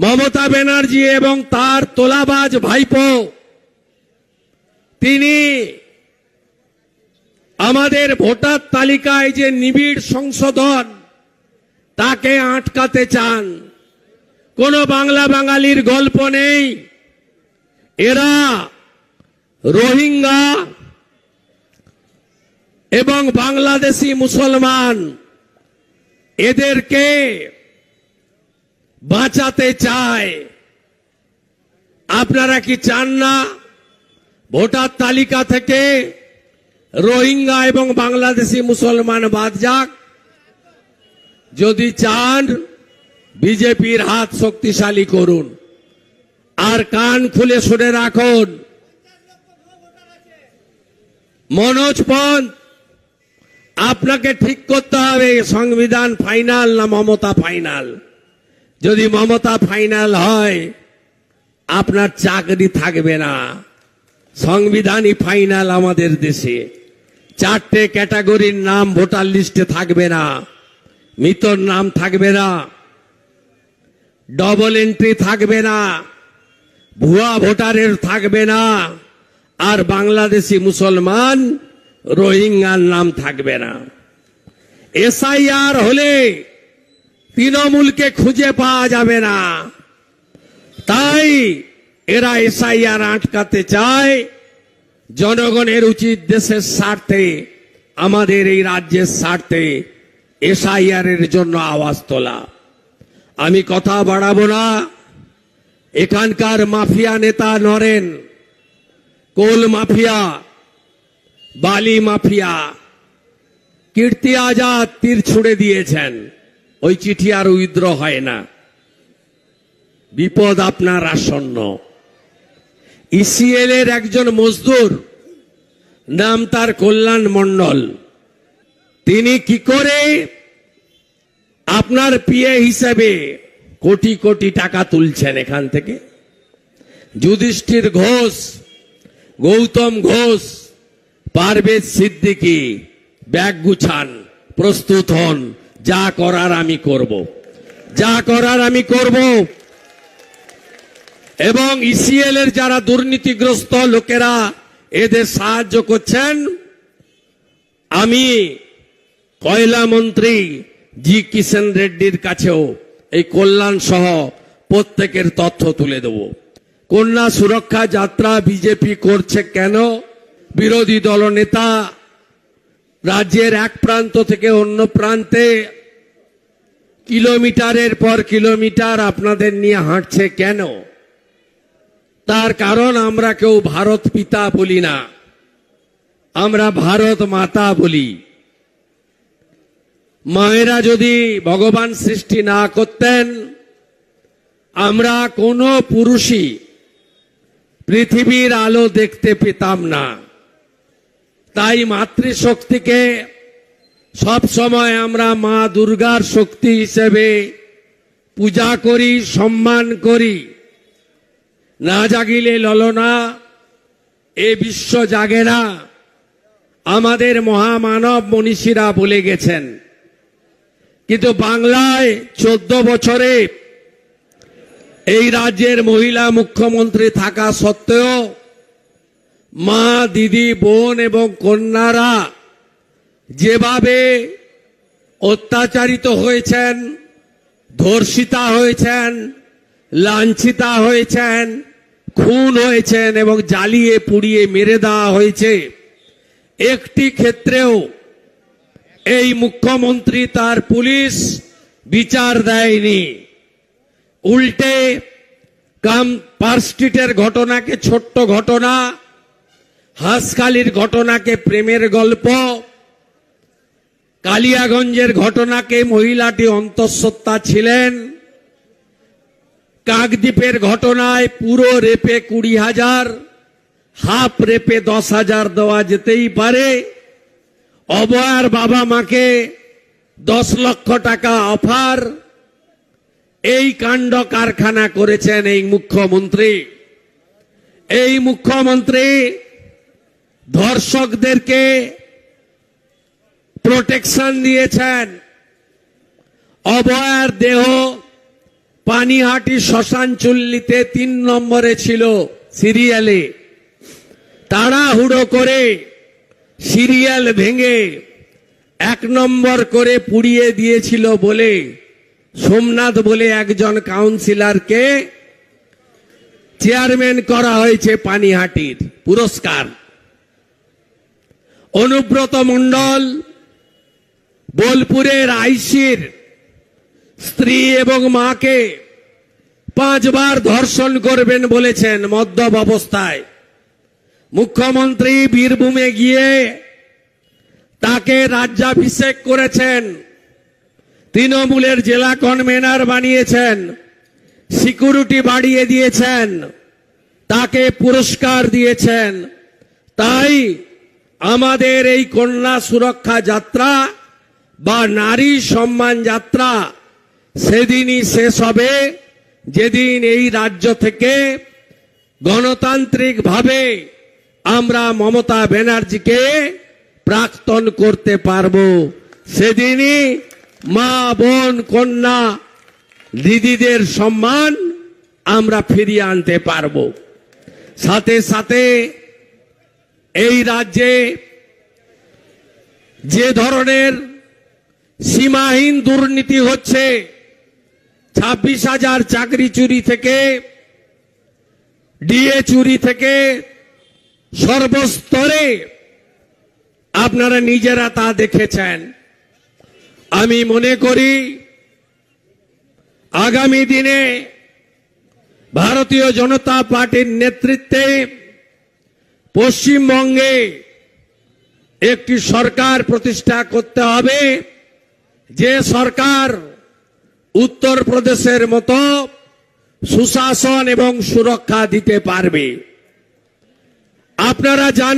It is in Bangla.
মমতা ব্যানার্জি এবং তার তোলাবাজ ভাইপো, তিনি আমাদের ভোটার তালিকায় যে নিবিড় সংশোধন, তাকে আটকাতে চান। কোন বাংলা বাঙালির গল্প নেই। এরা রোহিঙ্গা এবং বাংলাদেশি মুসলমান। এদেরকে বাঁচাতে চায়। আপনারা কি চান না? ভোটার তালিকা থেকে রোহিঙ্গা এবং বাংলাদেশি মুসলমান বাদ যাক। যদি চান, বিজেপির হাত শক্তিশালী করুন। আর কান খুলে শুনে রাখুন। মনোজ পন্থ, আপনাকে ঠিক করতে হবে, সংবিধান ফাইনাল না মমতা ফাইনাল? যদি মমতা ফাইনাল হয়, আপনার চাকরি থাকবে না। সংবিধানই ফাইনাল আমাদের দেশে। চারটে ক্যাটাগরির নাম ভোটার লিস্টে থাকবে না। মৃতর নাম থাকবে না। ডবল এন্ট্রি থাকবে না। ভুয়া ভোটারের থাকবে না। আর বাংলাদেশি মুসলমান রোহিঙ্গার নাম থাকবে না। এসআইআর হলে তৃণমূলকে খুঁজে পাওয়া যাবে না। তাই এরা এসআইআর আটকাতে চায়। জনগণের উচিত দেশের স্বার্থে, আমাদের এই রাজ্যের স্বার্থে এসআইআর এর জন্য আওয়াজ তোলা। আমি কথা বাড়াবো না। এখানকার মাফিয়া নেতা নরেন, কোল মাফিয়া, বালি মাফিয়া, কীর্তি আজাদ তীর ছুড়ে দিয়েছেন। ওই চিঠি আর উইদ্র হয় না। বিপদ আপনার আসন্ন। ইসিএল এর একজন মজদুর, নাম তার কল্যাণ মণ্ডল। তিনি কি করে আপনার পিএ হিসেবে কোটি কোটি টাকা তুলছেন এখান থেকে? যুধিষ্ঠির ঘোষ, গৌতম ঘোষ, পারভেজ সিদ্দিকী, ব্যাগ গুছান, প্রস্তুত হন। যা করার আমি করব। যা করার আমি করব। এবং ইসিএল এর যারা দুর্নীতিগ্রস্ত লোকেরা, এদের সাহায্য করছেন। আমি কয়লা মন্ত্রী জি কিষেন রেড্ডির কাছেও এই কল্যাণ সহ প্রত্যেকের তথ্য তুলে দেব। কন্যা সুরক্ষা যাত্রা বিজেপি করছে কেন? বিরোধী দলনেতা রাজ্যের এক প্রান্ত থেকে অন্য প্রান্তে কিলোমিটারের পর কিলোমিটার আপনাদের নিয়ে হাঁটছে কেন? তার কারণ আমরা কেউ ভারত পিতা বলি না। আমরা ভারত মাতা বলি। মায়েরা যদি ভগবান সৃষ্টি না করতেন, আমরা কোনো পুরুষই পৃথিবীর আলো দেখতে পেতাম না। তাই মাতৃশক্তিকে সব সময় আমরা মা দুর্গার শক্তি হিসেবে পূজা করি, সম্মান করি। না জাগিলে ললনা, এ বিশ্ব জাগে না। আমাদের মহামানব মনীষীরা বলে গেছেন। কিন্তু বাংলায় চোদ্দ বছরে এই রাজ্যের মহিলা মুখ্যমন্ত্রী থাকা সত্ত্বেও মা, দিদি, বোন এবং কন্যারা যেভাবে অত্যাচারিত হয়েছেন, ধর্ষিতা হয়েছেন, লাঞ্ছিতা হয়েছেন, খুন হয়েছেন এবং জ্বালিয়ে পুড়িয়ে মেরে দেওয়া হয়েছে, একটি ক্ষেত্রেও এই মুখ্যমন্ত্রী তার পুলিশ বিচার দেয়নি। উল্টে কাম পার্ক স্ট্রিটের ঘটনাকে ছোট্ট ঘটনা হাঁসখালির ঘটনাকে প্রেমের গল্প, কালিয়াগঞ্জের ঘটনাকে মহিলাটি অন্তঃসত্ত্বা ছিলেন। কাকদ্বীপের ঘটনায় পুরো রেপে কুড়ি হাজার, হাফ রেপে দশ হাজার দেওয়া যেতেই পারে। অবয়ার বাবা মাকে দশ লক্ষ টাকা অফার। এই কাণ্ড কারখানা করেছেন এই মুখ্যমন্ত্রী। এই মুখ্যমন্ত্রী ধর্ষকদেরকে প্রোটেকশন দিয়েছেন। অবয়ার দেহ পানিহাটি শ্মশান চুল্লিতে তিন নম্বরে ছিল সিরিয়ালে। তাড়াহুড়ো করে সিরিয়াল ভেঙে এক নম্বর করে পুড়িয়ে দিয়েছিল বলে সোমনাথ বলে একজন কাউন্সিলরকে চেয়ারম্যান করা হয়েছে পানিহাটির পুরস্কার। অনুব্রত মণ্ডল, বোলপুরের আইসির স্ত্রী এবং মাকে পাঁচবার ধর্ষণ করবেন বলেছেন মদ্যপ অবস্থায়। মুখ্যমন্ত্রী বীরভূমে গিয়ে তাকে রাজ্যাভিষেক করেছেন। তৃণমূলের জেলা কনভেনার বানিয়েছেন। সিকিউরিটি বাড়িয়ে দিয়েছেন। তাকে পুরস্কার দিয়েছেন। তাই আমাদের এই কন্যা সুরক্ষা যাত্রা বা নারী সম্মান যাত্রা সেদিনই শেষ হবে। যেদিন এই রাজ্য থেকে গণতান্ত্রিকভাবে আমরা মমতা ব্যানার্জিকে প্রাক্তন করতে পারব। সেদিনই মা, বোন, কন্যা, দিদিদের সম্মান আমরা ফিরিয়ে আনতে পারব। সাথে সাথে এই রাজ্যে যে ধরনের সীমাহীন দুর্নীতি হচ্ছে, ছাব্বিশ হাজার চাকরি চুরি থেকে, ডিএ চুরি থেকে সর্বস্তরে আপনারা নিজেরা তা দেখেছেন। আমি মনে করি, আগামী দিনে ভারতীয় জনতা পার্টির নেতৃত্বে পশ্চিমবঙ্গে একটি সরকার প্রতিষ্ঠা করতে হবে। যে সরকার উত্তরপ্রদেশের মতো সুশাসন এবং সুরক্ষা দিতে পারবে। আপনারা জানেন